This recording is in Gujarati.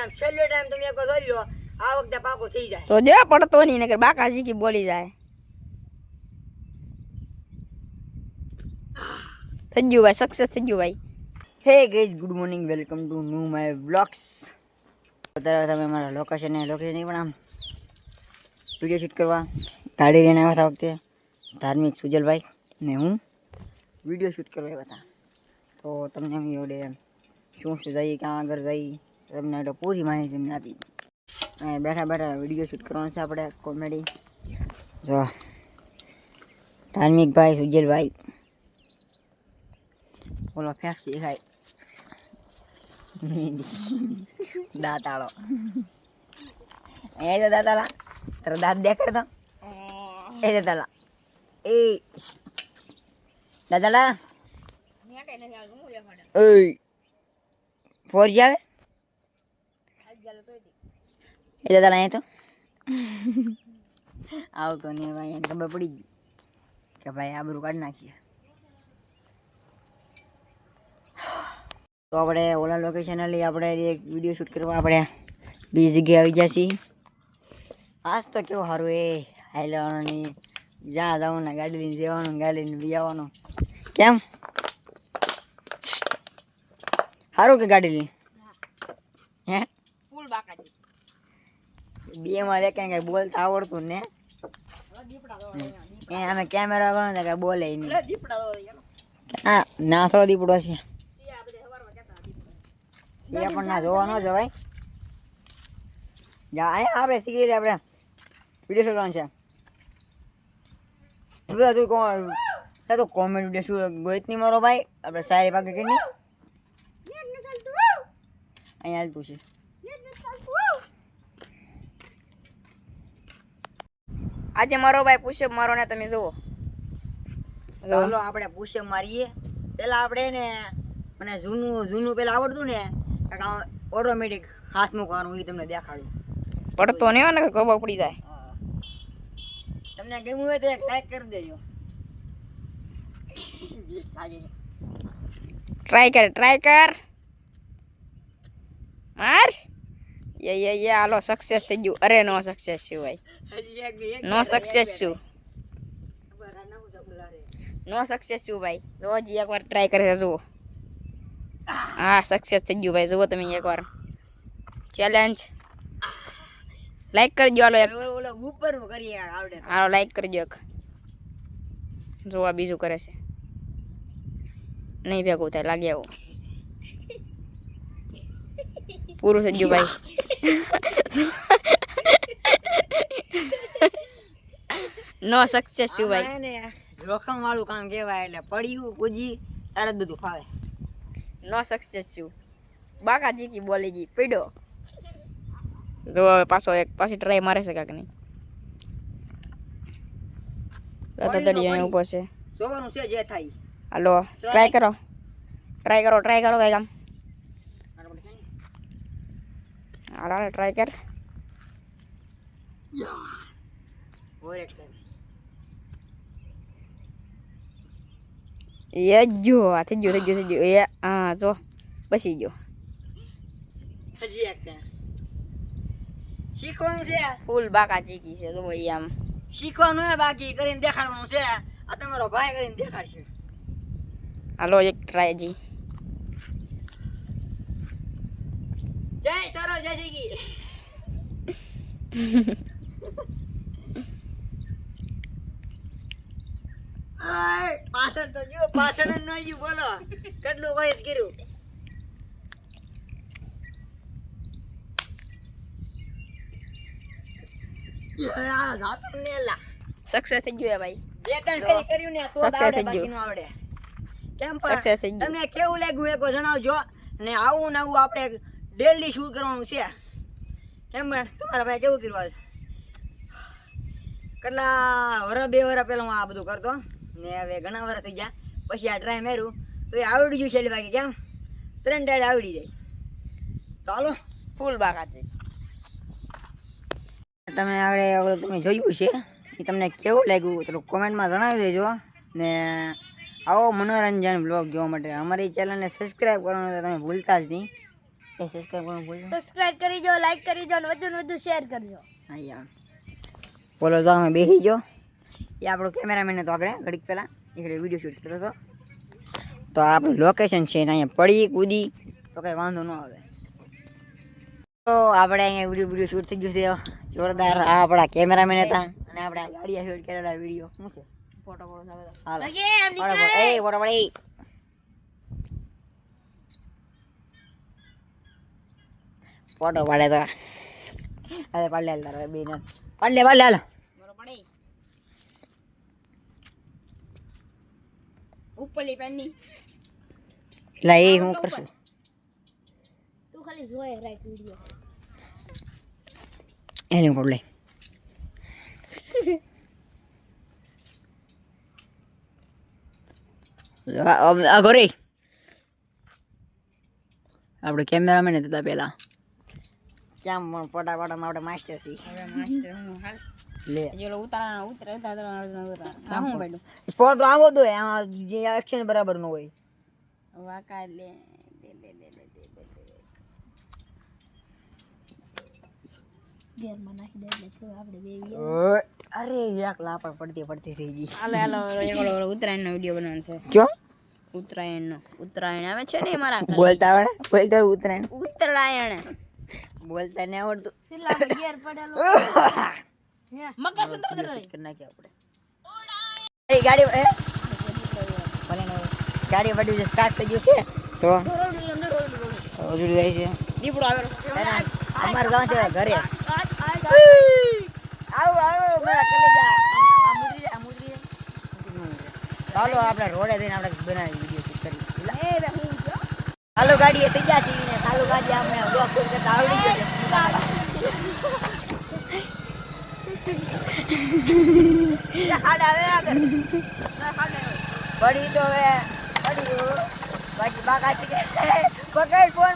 ટાઈમ છેલ્લો ટાઈમ તમે એક વાર જોઈ લો આ વખતે પાકો થઈ જાય. તો જે પડતો નહીં નકર બાકાજી કી બોલી જાય. થઈ ગયું ભાઈ સક્સેસ થઈ ગયું ભાઈ. હે gauge good morning welcome to new my blogs અત્યારે તમે મારા લોકેશન ને લોકેશન પણ આમ વીડિયો શૂટ કરવા ગાડી લઈને આવ્યા હતા વખતે ધાર્મિક સુજલભાઈ ને હું વીડિયો શૂટ કરવા આવ્યા હતા. તો તમને એમ જોડે શું શું જઈએ ક્યાં આગળ જઈએ? તમને એટલે પૂરી માહિતી તમને આપી. અહીં બેઠા બેઠા વીડિયો શૂટ કરવાનો છે આપણે કોમેડી જો. ધાર્મિકભાઈ સુજલભાઈ. ઓલો ફેસ દેખાય. દાંતાળો. એ તો દાંતાળા તારો દાંત દેખાડતો. એ દાંતાળા એ શ્શ. દાંતાળા ઓય ફોરજી આવે? એ દાદા અહીંયા તો? આવતો નહીં ભાઈ એને ખબર પડી ગઈ કે ભાઈ આ બધું કાઢી નાખીએ. તો આપણે ઓલા લોકેશન લઈ આપણે એક વીડિયો શૂટ કરવા આપણે બીજી જગ્યાએ આવી જશે આજ તો કેવું સારું એ હાઈ લેવાનું નહીં જ્યાં જવાનું ને ગાડી લઈને જવાનું ગાડી લઈને બી આવવાનું. કેમ? સારું કે ગાડી લઈને? હે? ફૂલ બાકાજી બે માં દેખાય કઈ બોલતા આવડતું ને. એ અમે કેમેરા ને કઈ બોલે નહીં. હા ના થોડો દીપડો છે. એ પણ ના જોવા ન જવાય જા આપણે શીખી લે આપણે. વીડિયો શૂટ છે. બધા તું કોણ તો કોમેન્ટ વીડિયો શું ગોઈત નહીં મારો ભાઈ. આપણે સારી પાકે કે નહીં અહીંયા હાલતું છે. આજે મારો ભાઈ પૂછે મારો ને તમે જુઓ. ચાલો આપણે પૂછે મારીએ. પેલા આપણે ને મને જૂનું જૂનું પેલા આવડતું ને ઓટોમેટિક હાથ મૂકવાનું એ તમને દેખાડું. પડતો નહીં હોય ને ખબર પડી જાય. તમને ગમ્યું હોય તો એક લાઈક કરી દેજો. ટ્રાય કર ટ્રાય કર માર યે યે હાલો સક્સેસ થઈ ગયું. અરે નો સક્સેસ છું ભાઈ. નો સક્સેસ છું. નો સક્સેસ છું ભાઈ. જો હજી એકવાર ટ્રાય કરે જુઓ. હા સક્સેસ થઈ ગયું ભાઈ. જુઓ તમે એકવાર ચેલેન્જ લાઈક કરજો, હાલો એક. ઓલો ઉપર કરીએ આવડે હાલો લાઈક કરજો એક. જોવા બીજું કરે છે. નહીં ભેગું થાય, લાગે આવું. પૂરું થઈ ગયું ભાઈ. નો સક્સેસ સિવાય. જોખમ વાળું કામ કહેવાય એટલે પડ્યું પૂજી તારે જ બધું ફાવે. નો સક્સેસ શું બાકા જીકી બોલી જી પીડો. જો હવે પાછો એક પાછી ટ્રાય મારે છે કાંક નહીં તતડી અહીં ઊભો છે. જોવાનું છે જે થાય. હાલો ટ્રાય કરો. ટ્રાય કરો ટ્રાય કરો કઈ કામ. હાલ ટ્રાય કર ઓર એક time. એ જો આ થઈ ગયો થઈ ગયો થઈ ગયો એ હા જો બસી ગયો હજી એક. શીખવાનું છે ફૂલ બાકા ચીકી છે તો ભાઈ આમ શીખવાનું હે બાકી કરીને દેખાડવાનું છે આ તમારો ભાઈ કરીને દેખાડશે હાલો એક ટ્રાય જી જય સરો જય શ્રી આય, પાછળ તો જો પાછળ ન ગયું બોલો. કેટલું વયસ કર્યું? આ જાતો ને લા. સક્સેસ થઈ ગયો ભાઈ. બે ત્રણ ફેરી કર્યું ને તો આવડે બાકી આવડે. કેમ પણ તમને કેવું લાગ્યું? એ જણાવજો. ને આવું ને આવું આપણે ડેલી શૂટ કરવાનું છે? એમ પણ તમારા ભાઈ કેવું કર્યું આજ કેટલા વરસ બે વરસ પહેલાં હું આ બધું કરતો. ને હવે ઘણા વરસ થઈ ગયા. પછી આ ટ્રાય માર્યું. તો એ આવડી ગયું છેલ્લી બાકી કેમ? ત્રણ ટાઈડ આવડી જાય. ચાલો ફૂલ બાકા ચીકી તમે આવડે તમે જોયું છે. એ તમને કેવું લાગ્યું થોડું કોમેન્ટમાં જણાવી દેજો. ને આવો મનોરંજન બ્લોગ જોવા માટે. અમારી ચેનલને સબસ્ક્રાઈબ કરવાનું તમે ભૂલતા જ નહીં. એ સબસ્ક્રાઇબ કરવાનું ભૂલજો સબસ્ક્રાઇબ કરી દો લાઈક કરી દો અને વધુ ને વધુ શેર કરજો. હા યાર બોલો તો અમે બેસી ગયો. એ આપણો કેમેરામેન હતો આપણે ઘડીક પહેલાં. એકડે વીડિયો શૂટ કરતો હતો. તો આપણું લોકેશન છે ને અહીંયા પડી કૂદી તો કંઈ વાંધો ન આવે. તો આપણે અહીંયા વીડિયો વીડિયો શૂટ થઈ ગયું છે. જોરદાર આ આપણા કેમેરામેન હતા અને આપણે ગાડીયા શૂટ કરેલા વીડિયો શું છે? ફોટો ફોટો એ બરાબર એ ફોટો પાડે ಫೋಟೋ ಪಡೆದ ಅದೇ ಪಳ್ಳೆ ಅಲ್ದಾರ ಮೀನು ಪಳ್ಳೆ ಪಳ್ಳೆ ಅಲ್ಲ ઉપરલી પેની એટલે એ હું કરશું તું ખાલી જોય રાઈટ વિડિયો એની ઉપર લઈ આ કેમ પણ પોટાપાટામાં આપણે માસ્ટર સી લે. જેલો ઉતારા ઉતરે ઉતારા ઉતરા આ બેડો ફોટો આવો તો એક્શન બરાબર ન હોય. વાકા લે પડતી પડતી રહી ગઈ. ઉત્તરાયણ નો વીડિયો બનાવવાનો ઉત્તરાયણ નો ઉત્તરાયણ આવે છે ને મારા ઉત્તરાયણ? ઉત્તરાયણ. બોલતા નહીં આવડતું. છેલ્લા ગેર પડેલો. મકર સંક્રાંતિ કરી નાખીએ આપણે. એ ગાડી એ. ગાડી વડી જે સ્ટાર્ટ થઈ ગયું છે સો. હજુ જાય છે. દીપડો આવેલો. અમારે ગામ છે ઘરે. આવો આવો મારા કલેજા. આ મુદ્રી આ મુદ્રી ચાલો આપણે રોડે જઈને આપણે બનાવી વીડિયો શૂટ કરી ચાલો ગાડી એ થઈ ને ચાલુ ગાડી આપણે આવડી ગયો. પડી તો હવે પડી બાકી બાકા પકડ ફોન.